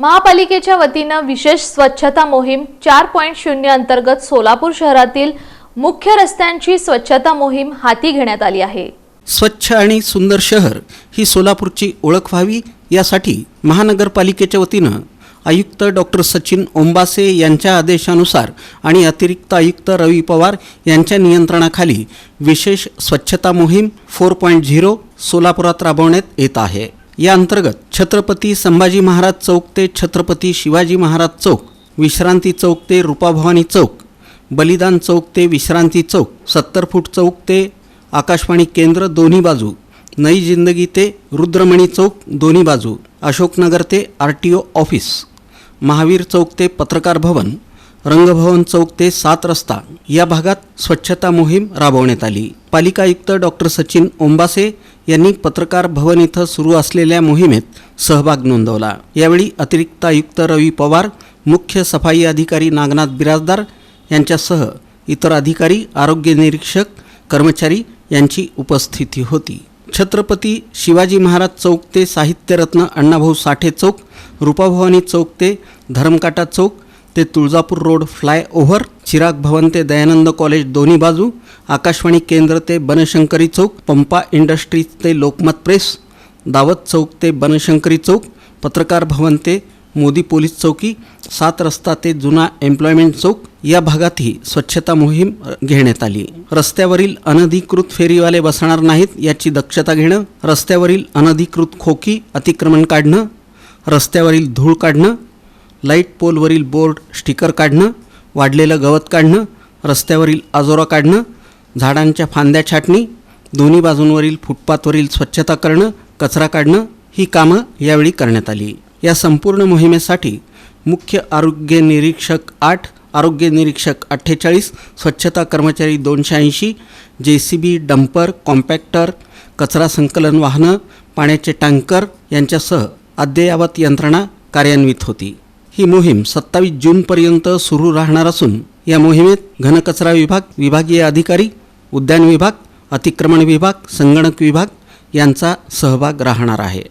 महापालिकेच्या वतीनं विशेष स्वच्छता मोहीम चार पॉईंट शून्य अंतर्गत सोलापूर शहरातील मुख्य रस्त्यांची स्वच्छता मोहीम हाती घेण्यात आली आहे. स्वच्छ आणि सुंदर शहर ही सोलापूरची ओळख व्हावी यासाठी महानगरपालिकेच्या वतीनं आयुक्त डॉक्टर सचिन ओंबासे यांच्या आदेशानुसार आणि अतिरिक्त आयुक्त रवी पवार यांच्या नियंत्रणाखाली विशेष स्वच्छता मोहीम फोर पॉईंट झिरो सोलापुरात राबवण्यात येत आहे. या अंतर्गत छत्रपती संभाजी महाराज चौक ते छत्रपती शिवाजी महाराज चौक विश्रांती चौक ते रूपाभवानी चौक बलिदान चौक ते विश्रांती चौक सत्तर फूट चौक ते आकाशवाणी केंद्र दोन्ही बाजू नई जिंदगी ते रुद्रमणी चौक दोन्ही बाजू अशोकनगर ते R T O office Mahavir चौक ते पत्रकार भवन रंगभवन चौक ते सात रस्ता या भागात स्वच्छता मोहीम राबवण्यात आली. पालिका आयुक्त डॉक्टर सचिन ओंबासे यांनी पत्रकार भवन इथं सुरू असलेल्या मोहिमेत सहभाग नोंदवला. यावेळी अतिरिक्त आयुक्त रवी पवार मुख्य सफाई अधिकारी नागनाथ बिराजदार यांच्यासह इतर अधिकारी आरोग्य निरीक्षक कर्मचारी यांची उपस्थिती होती. छत्रपती शिवाजी महाराज चौक ते साहित्यरत्न अण्णाभाऊ साठे चौक रूपाभवानी चौक ते धर्मकाटा चौक ते Tuljapur road flyover Chirag Bhavan ते दयानंद कॉलेज दोन्ही बाजू आकाशवाणी केंद्र ते बनशंकरी चौक पंपा इंडस्ट्रीज ते लोकमत प्रेस दावत चौक ते बनशंकरी चौक पत्रकार भवन ते मोदी पोलीस चौकी सात रस्ता ते जुना एम्प्लॉयमेंट चौक या भागातही स्वच्छता मोहीम घेण्यात आली. रस्त्यावरील अनधिकृत फेरीवाले बसणार नाहीत याची दक्षता घेणं रस्त्यावरील अनधिकृत खोकी अतिक्रमण काढणं रस्त्यावरील धूळ काढणं लाइट पोलवरील बोर्ड स्टिकर काढणं वाढलेलं गवत काढणं रस्त्यावरील आजोरा काढणं झाडांच्या फांद्या छाटणी दोन्ही बाजूंवरील फुटपाथवरील स्वच्छता करणं कचरा काढणं ही कामं यावेळी करण्यात आली. या संपूर्ण मोहिमेसाठी मुख्य आरोग्य निरीक्षक आठ आरोग्य निरीक्षक अठ्ठेचाळीस स्वच्छता कर्मचारी दोनशे ऐंशी जे सी बी डंपर कॉम्पॅक्टर कचरा संकलन वाहनं पाण्याचे टँकर यांच्यासह अद्ययावत यंत्रणा कार्यान्वित होती. ही मोहीम सत्तावीस जूनपर्यंत सुरू राहणार असून या मोहिमेत घनकचरा विभाग विभागीय अधिकारी उद्यान विभाग अतिक्रमण विभाग संगणक विभाग यांचा सहभाग राहणार आहे.